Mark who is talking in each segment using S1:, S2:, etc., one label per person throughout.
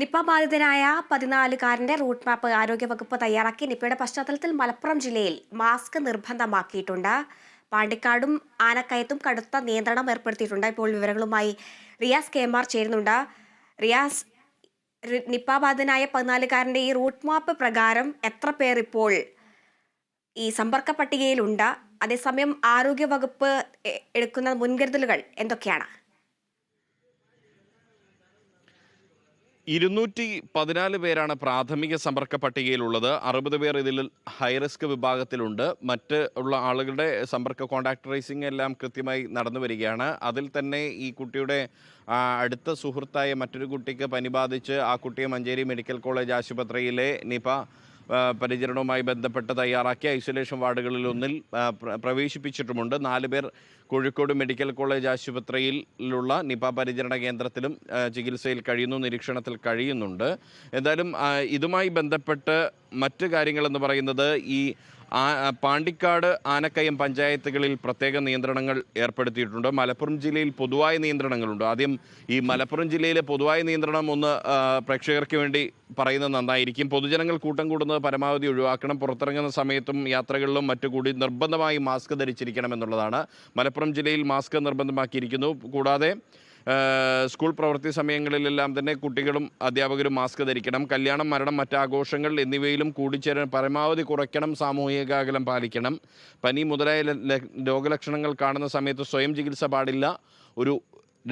S1: Nipah ബാധിതനായ പതിനാലുകാരന്റെ route map ആരോഗ്യവകുപ്പ് തയ്യാറാക്കി നിപ്പയുടെ പശ്ചാത്തലത്തിൽ മലപ്പുറം ജില്ലയിൽ മാസ്ക് നിർബന്ധമാക്കിയിട്ടുണ്ട്. പാണ്ടിക്കാടും ആനക്കയത്തും കടുത്ത നിയന്ത്രണം ഏർപ്പെടുത്തിയിട്ടുണ്ട്. ഇപ്പോൾ വിവരങ്ങളുമായി റിയാസ് കെ. എം. ചേരുന്നുണ്ട്. റിയാസ് നിപ്പ ബാധിതനായ പതിനാലുകാരന്റെ ഈ റൂട്ട് മാപ്പ് പ്രകാരം എത്ര പേർ ഇപ്പോൾ ഈ സമ്പർക്ക പട്ടികയിലുണ്ട് അതേസമയം ആരോഗ്യവകുപ്പ് എടുക്കുന്ന മുൻകരുതലുകൾ എന്തൊക്കെയാണ്?
S2: ഇരുന്നൂറ്റി പതിനാല് പേരാണ് പ്രാഥമിക സമ്പർക്ക പട്ടികയിലുള്ളത്. അറുപത് പേർ ഇതിൽ ഹൈറിസ്ക് വിഭാഗത്തിലുണ്ട്. മറ്റ് ഉള്ള ആളുകളുടെ സമ്പർക്ക കോണ്ടാക്ട് ട്രേസിംഗ് എല്ലാം കൃത്യമായി നടന്നു വരികയാണ്. അതിൽ തന്നെ ഈ കുട്ടിയുടെ അടുത്ത സുഹൃത്തായ മറ്റൊരു കുട്ടിക്ക് പനി ബാധിച്ച് ആ കുട്ടിയെ മഞ്ചേരി മെഡിക്കൽ കോളേജ് ആശുപത്രിയിലെ നിപ പരിചരണവുമായി ബന്ധപ്പെട്ട് തയ്യാറാക്കിയ ഐസൊലേഷൻ വാർഡുകളിൽ ഒന്നിൽ പ്രവേശിപ്പിച്ചിട്ടുമുണ്ട്. നാല് പേർ കോഴിക്കോട് മെഡിക്കൽ കോളേജ് ആശുപത്രിയിലുള്ള നിപ പരിചരണ കേന്ദ്രത്തിലും ചികിത്സയിൽ കഴിയുന്നു നിരീക്ഷണത്തിൽ കഴിയുന്നുണ്ട്. എന്തായാലും ഇതുമായി ബന്ധപ്പെട്ട് മറ്റ് കാര്യങ്ങളെന്ന് പറയുന്നത് ഈ പാണ്ടിക്കാട് ആനക്കയം പഞ്ചായത്തുകളിൽ പ്രത്യേക നിയന്ത്രണങ്ങൾ ഏർപ്പെടുത്തിയിട്ടുണ്ട്. മലപ്പുറം ജില്ലയിൽ പൊതുവായ നിയന്ത്രണങ്ങളുണ്ട്. ആദ്യം ഈ മലപ്പുറം ജില്ലയിലെ പൊതുവായ നിയന്ത്രണം ഒന്ന് പ്രേക്ഷകർക്ക് വേണ്ടി പറയുന്നത് നന്നായിരിക്കും. പൊതുജനങ്ങൾ കൂട്ടം കൂടുന്നത് പരമാവധി ഒഴിവാക്കണം. പുറത്തിറങ്ങുന്ന സമയത്തും യാത്രകളിലും മറ്റു കൂടി നിർബന്ധമായി മാസ്ക് ധരിച്ചിരിക്കണം എന്നുള്ളതാണ്. മലപ്പുറം ജില്ലയിൽ മാസ്ക് നിർബന്ധമാക്കിയിരിക്കുന്നു. കൂടാതെ സ്കൂൾ പ്രവൃത്തി സമയങ്ങളിലെല്ലാം തന്നെ കുട്ടികളും അധ്യാപകരും മാസ്ക് ധരിക്കണം. കല്യാണം മരണം മറ്റാഘോഷങ്ങൾ എന്നിവയിലും കൂടിച്ചേരാൻ പരമാവധി കുറയ്ക്കണം സാമൂഹിക അകലം പാലിക്കണം. പനി മുതലായ രോഗലക്ഷണങ്ങൾ കാണുന്ന സമയത്ത് സ്വയം ചികിത്സ പാടില്ല. ഒരു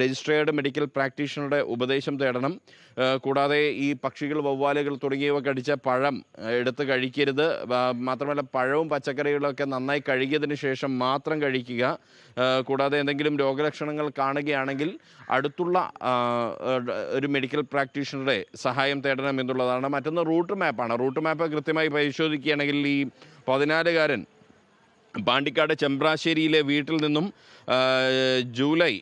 S2: രജിസ്ട്രേർഡ് മെഡിക്കൽ പ്രാക്ടീഷണറുടെ ഉപദേശം തേടണം. കൂടാതെ ഈ പക്ഷികൾ വവ്വാലുകൾ തുടങ്ങിയവ കടിച്ച പഴം എടുത്ത് കഴിക്കരുത്. മാത്രമല്ല പഴവും പച്ചക്കറികളൊക്കെ നന്നായി കഴുകിയതിന് ശേഷം മാത്രം കഴിക്കുക. കൂടാതെ എന്തെങ്കിലും രോഗലക്ഷണങ്ങൾ കാണുകയാണെങ്കിൽ അടുത്തുള്ള ഒരു മെഡിക്കൽ പ്രാക്ടീഷണറുടെ സഹായം തേടണം എന്നുള്ളതാണ്. മറ്റൊന്ന് റൂട്ട് മാപ്പാണ്. റൂട്ട് മാപ്പ് കൃത്യമായി പരിശോധിക്കുകയാണെങ്കിൽ ഈ പതിനാലുകാരൻ പാണ്ടിക്കാട് ചെമ്പ്രാശ്ശേരിയിലെ വീട്ടിൽ നിന്നും ജൂലൈ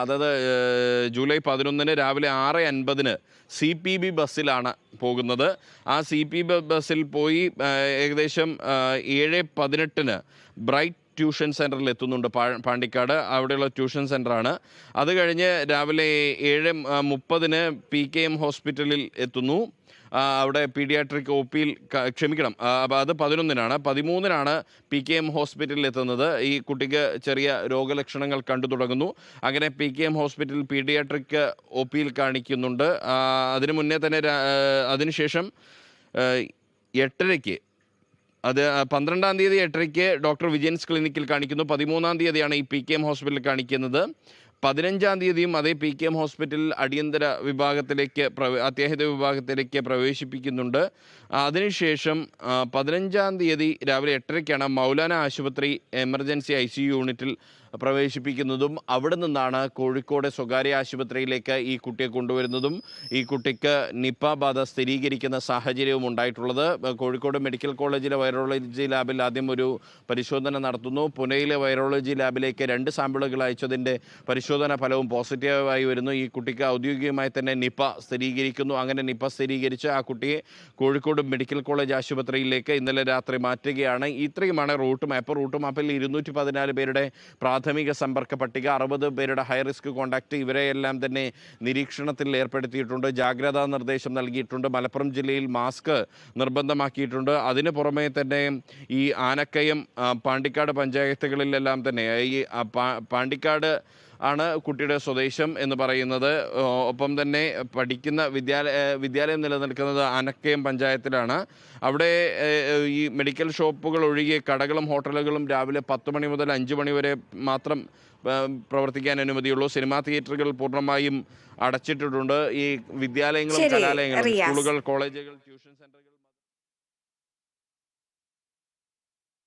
S2: അതായത് ജൂലൈ പതിനൊന്നിന് രാവിലെ ആറ് അൻപതിന് സി പി ബി ബസ്സിലാണ് പോകുന്നത്. ആ സി പി ബി ബസ്സിൽ പോയി ഏകദേശം ഏഴ് പതിനെട്ടിന് ബ്രൈറ്റ് ട്യൂഷൻ സെന്ററിൽ എത്തുന്നുണ്ട് പാ- പാണ്ടിക്കാട്. അവിടെയുള്ള ട്യൂഷൻ സെന്ററാണ്. അത് കഴിഞ്ഞ് രാവിലെ ഏഴ് മുപ്പതിന് പി കെ എം ഹോസ്പിറ്റലിൽ എത്തുന്നു. അവിടെ പീഡിയാട്രിക് ഒ പിയിൽ ക്ഷമിക്കണം. അപ്പോൾ അത് പതിനൊന്നിനാണ്. പതിമൂന്നിനാണ് പി കെ എം ഹോസ്പിറ്റലിൽ എത്തുന്നത് ഈ കുട്ടിക്ക് ചെറിയ രോഗലക്ഷണങ്ങൾ കണ്ടു തുടങ്ങുന്നു. അങ്ങനെ P K M hospital paediatric O പിയിൽ കാണിക്കുന്നുണ്ട്. അതിനു മുന്നേ തന്നെ അതിനുശേഷം എട്ടരയ്ക്ക് അത് പന്ത്രണ്ടാം തീയതി എട്ടരയ്ക്ക് ഡോക്ടർ വിജയൻസ് ക്ലിനിക്കിൽ കാണിക്കുന്നു. പതിമൂന്നാം തീയതിയാണ് ഈ പി കെ എം ഹോസ്പിറ്റലിൽ കാണിക്കുന്നത്. പതിനഞ്ചാം തീയതിയും അതേ പി കെ എം ഹോസ്പിറ്റലിൽ അടിയന്തര വിഭാഗത്തിലേക്ക് പ്രവേ അത്യാഹിത വിഭാഗത്തിലേക്ക് പ്രവേശിപ്പിക്കുന്നുണ്ട്. അതിനുശേഷം പതിനഞ്ചാം തീയതി രാവിലെ എട്ടരയ്ക്കാണ് മൗലാന ആശുപത്രി എമർജൻസി ഐ സി യൂണിറ്റിൽ പ്രവേശിപ്പിക്കുന്നതും അവിടെ നിന്നാണ് കോഴിക്കോട് സ്വകാര്യ ആശുപത്രിയിലേക്ക് ഈ കുട്ടിയെ കൊണ്ടുവരുന്നതും ഈ കുട്ടിക്ക് നിപ്പ ബാധ സ്ഥിരീകരിക്കുന്ന സാഹചര്യവും ഉണ്ടായിട്ടുള്ളത്. കോഴിക്കോട് മെഡിക്കൽ കോളേജിലെ വൈറോളജി ലാബിൽ ആദ്യം ഒരു പരിശോധന നടത്തുന്നു. പുനെയിലെ വൈറോളജി ലാബിലേക്ക് രണ്ട് സാമ്പിളുകൾ അയച്ചതിന്റെ പരിശോധന ഫലവും പോസിറ്റീവായി വരുന്നു. ഈ കുട്ടിക്ക് ഔദ്യോഗികമായി തന്നെ നിപ സ്ഥിരീകരിക്കുന്നു. അങ്ങനെ നിപ സ്ഥിരീകരിച്ച് ആ കുട്ടിയെ കോഴിക്കോട് മെഡിക്കൽ കോളേജ് ആശുപത്രിയിലേക്ക് ഇന്നലെ രാത്രി മാറ്റുകയാണ്. ഇത്രയുമാണ് റൂട്ട് മാപ്പ്. റൂട്ട് മാപ്പിൽ ഇരുന്നൂറ്റി പതിനാല് പേരുടെ പ്രാഥമിക സമ്പർക്ക പട്ടിക അറുപത് പേരുടെ ഹൈ റിസ്ക് കോണ്ടാക്ട് ഇവരെയെല്ലാം തന്നെ നിരീക്ഷണത്തിൽ ഏർപ്പെടുത്തിയിട്ടുണ്ട്. ജാഗ്രതാ നിർദ്ദേശം നൽകിയിട്ടുണ്ട്. മലപ്പുറം ജില്ലയിൽ മാസ്ക് നിർബന്ധമാക്കിയിട്ടുണ്ട്. അതിന് പുറമെ തന്നെ ഈ ആനക്കയം പാണ്ടിക്കാട് പഞ്ചായത്തുകളിലെല്ലാം തന്നെ ഈ പാണ്ടിക്കാട് ആണ് കുട്ടിയുടെ സ്വദേശം എന്ന് പറയുന്നത്. ഒപ്പം തന്നെ പഠിക്കുന്ന വിദ്യാലയ വിദ്യാലയം നിലനിൽക്കുന്നത് ആനക്കയം പഞ്ചായത്തിലാണ്. അവിടെ ഈ മെഡിക്കൽ ഷോപ്പുകൾ ഒഴികെ കടകളും ഹോട്ടലുകളും രാവിലെ പത്ത് മണി മുതൽ അഞ്ച് മണി വരെ മാത്രം പ്രവർത്തിക്കാൻ അനുമതിയുള്ളൂ. സിനിമാ തിയേറ്ററുകൾ പൂർണമായും അടച്ചിട്ടിട്ടുണ്ട്. ഈ വിദ്യാലയങ്ങളും കലാലയങ്ങളും സ്കൂളുകൾ കോളേജുകൾ ട്യൂഷൻ സെന്ററുകൾ